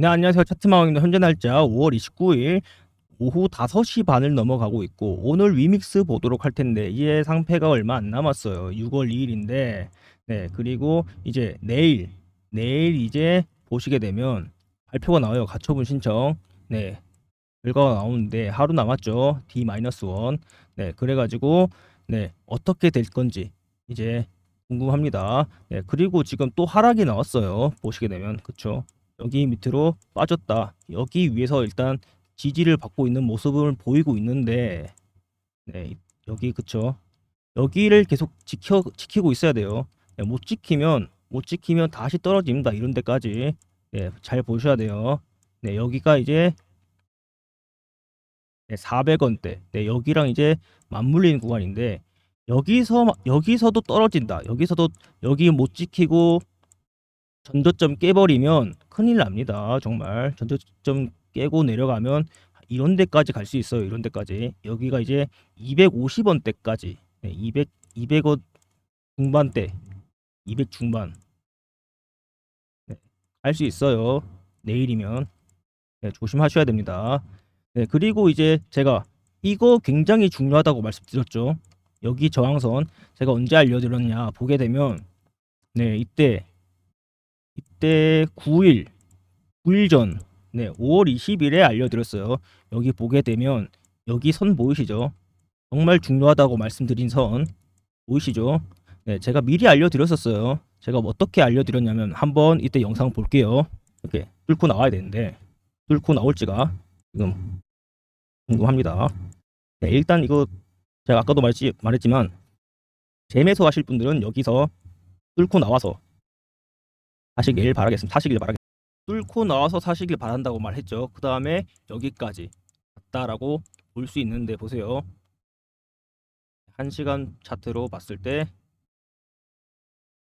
네, 안녕하세요. 차트마왕입니다. 현재 날짜 5월 29일 오후 5시 반을 넘어가고 있고 오늘 위믹스 보도록 할 텐데 이제 상패가 얼마 안 남았어요. 6월 2일인데 네, 그리고 이제 내일 내일 이제 보시게 되면 발표가 나와요. 가처분 신청. 네. 결과가 나오는데 하루 남았죠. D-1. 네, 그래 가지고 네, 어떻게 될 건지 이제 궁금합니다. 네, 그리고 지금 또 하락이 나왔어요. 보시게 되면 그쵸? 여기 밑으로 빠졌다. 여기 위에서 일단 지지를 받고 있는 모습을 보이고 있는데 네, 여기 그쵸? 여기를 계속 지켜 지키고 있어야 돼요. 네, 못 지키면 못 지키면 다시 떨어집니다. 이런 데까지 네, 잘 보셔야 돼요. 네, 여기가 이제 네, 400원대. 네, 여기랑 이제 맞물리는 구간인데 여기서 여기서도 떨어진다. 여기서도 여기 못 지키고 전저점 깨버리면 큰일 납니다. 정말 전저점 깨고 내려가면 이런 데까지 갈 수 있어요. 이런 데까지. 여기가 이제 250원대까지. 네, 200 200원 중반대. 200 중반. 네, 갈수 있어요. 내일이면. 네, 조심하셔야 됩니다. 네, 그리고 이제 제가 이거 굉장히 중요하다고 말씀드렸죠. 여기 저항선 제가 언제 알려드렸냐 보게 되면 네 이때 이때 9일 9일 전 네, 5월 20일에 알려드렸어요. 여기 보게 되면 여기 선 보이시죠? 정말 중요하다고 말씀드린 선 보이시죠? 네, 제가 미리 알려드렸었어요. 제가 어떻게 알려드렸냐면 한번 이때 영상 볼게요. 이렇게 뚫고 나와야 되는데 뚫고 나올지가 지금 궁금합니다. 네, 일단 이거 제가 아까도 말했지, 말했지만 재매수 하실 분들은 여기서 뚫고 나와서 사시길 바라겠습니다. 사시길 바라겠습니다. 뚫고 나와서 사시길 바란다고 말했죠. 그 다음에 여기까지 갔다라고 볼 수 있는데 보세요. 1시간 차트로 봤을 때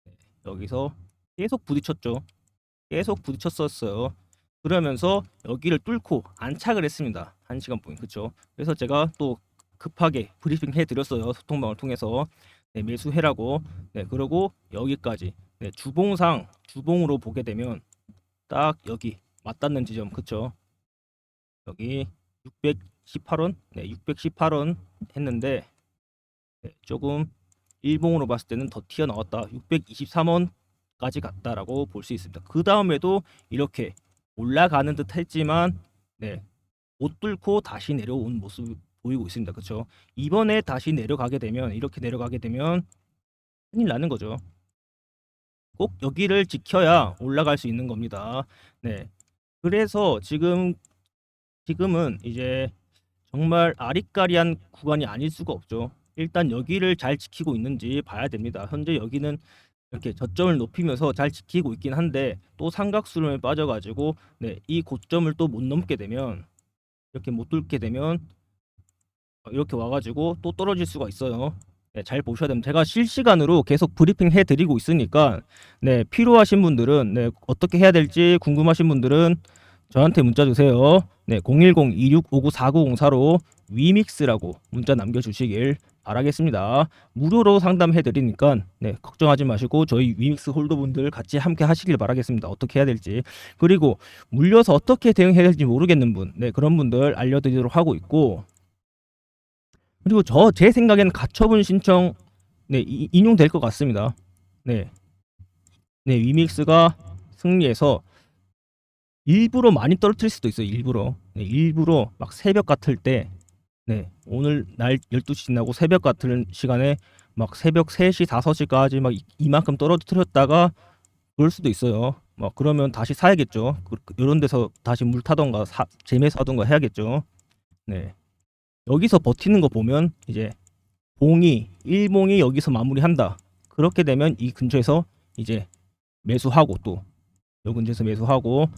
네, 여기서 계속 부딪혔죠. 계속 부딪혔었어요. 그러면서 여기를 뚫고 안착을 했습니다. 1시간 보인 그쵸? 그래서 제가 또 급하게 브리핑 해드렸어요. 소통방을 통해서 네, 매수해라고. 네, 그리고 여기까지 네, 주봉상 주봉으로 보게 되면 딱 여기 맞닿는 지점 그쵸? 여기 618원, 네, 618원 했는데 네, 조금 일봉으로 봤을 때는 더 튀어나왔다. 623원까지 갔다라고 볼 수 있습니다. 그 다음에도 이렇게 올라가는 듯 했지만 네, 못 뚫고 다시 내려온 모습 보이고 있습니다. 그렇죠? 이번에 다시 내려가게 되면 이렇게 내려가게 되면 큰일 나는 거죠. 꼭 여기를 지켜야 올라갈 수 있는 겁니다. 네. 그래서 지금 지금은 이제 정말 아리까리한 구간이 아닐 수가 없죠. 일단 여기를 잘 지키고 있는지 봐야 됩니다. 현재 여기는 이렇게 저점을 높이면서 잘 지키고 있긴 한데 또 삼각수렴에 빠져가지고 네, 이 고점을 또 못 넘게 되면 이렇게 못 뚫게 되면 이렇게 와가지고 또 떨어질 수가 있어요. 네, 잘 보셔야 됩니다. 제가 실시간으로 계속 브리핑 해드리고 있으니까 네, 필요하신 분들은 네, 어떻게 해야 될지 궁금하신 분들은 저한테 문자 주세요. 네, 010-2659-4904로 위믹스라고 문자 남겨주시길 바라겠습니다. 무료로 상담해 드리니까 네, 걱정하지 마시고 저희 위믹스 홀더분들 같이 함께 하시길 바라겠습니다. 어떻게 해야 될지. 그리고 물려서 어떻게 대응해야 될지 모르겠는 분, 네, 그런 분들 알려드리도록 하고 있고 그리고 저 제 생각에는 가처분 신청 네, 이, 인용될 것 같습니다. 네. 네, 위믹스가 승리해서 일부러 많이 떨어뜨릴 수도 있어요. 일부러. 네, 일부러 막 새벽 같을 때 네, 오늘 날 12시 지나고 새벽 같은 시간에 막 새벽 3시, 5시까지 막 이만큼 떨어뜨렸다가 그럴 수도 있어요. 막 그러면 다시 사야겠죠. 그, 이런 데서 다시 물 타던가 사, 재매사던가 해야겠죠. 네. 여기서 버티는 거 보면 이제 봉이 일봉이 여기서 마무리한다. 그렇게 되면 이 근처에서 이제 매수하고 또 요 근처에서 매수하고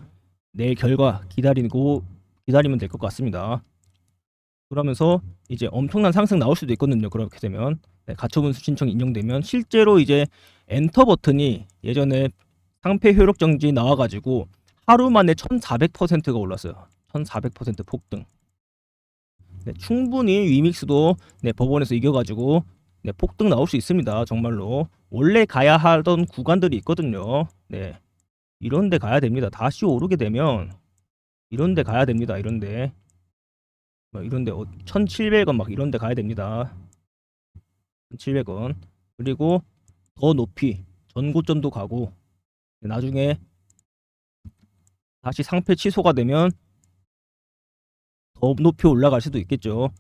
내일 결과 기다리고 기다리면 될 것 같습니다. 그러면서 이제 엄청난 상승 나올 수도 있거든요. 그렇게 되면 네, 가처분 신청 인용되면 실제로 이제 엔터 버튼이 예전에 상패 효력 정지 나와가지고 하루 만에 1,400%가 올랐어요. 1,400% 폭등. 네, 충분히 위믹스도 네, 법원에서 이겨가지고 네, 폭등 나올 수 있습니다. 정말로 원래 가야 하던 구간들이 있거든요. 네, 이런데 가야 됩니다. 다시 오르게 되면 이런데 가야 됩니다. 이런데 뭐 이런데 1,700원 막 이런데 가야 됩니다. 1,700원 그리고 더 높이 전고점도 가고 나중에 다시 상패 취소가 되면 더 높이 올라갈 수도 있겠죠.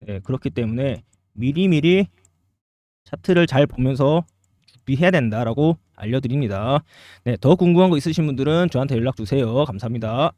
네, 그렇기 때문에 미리미리 차트를 잘 보면서 준비해야 된다라고 알려드립니다. 네, 더 궁금한 거 있으신 분들은 저한테 연락 주세요. 감사합니다.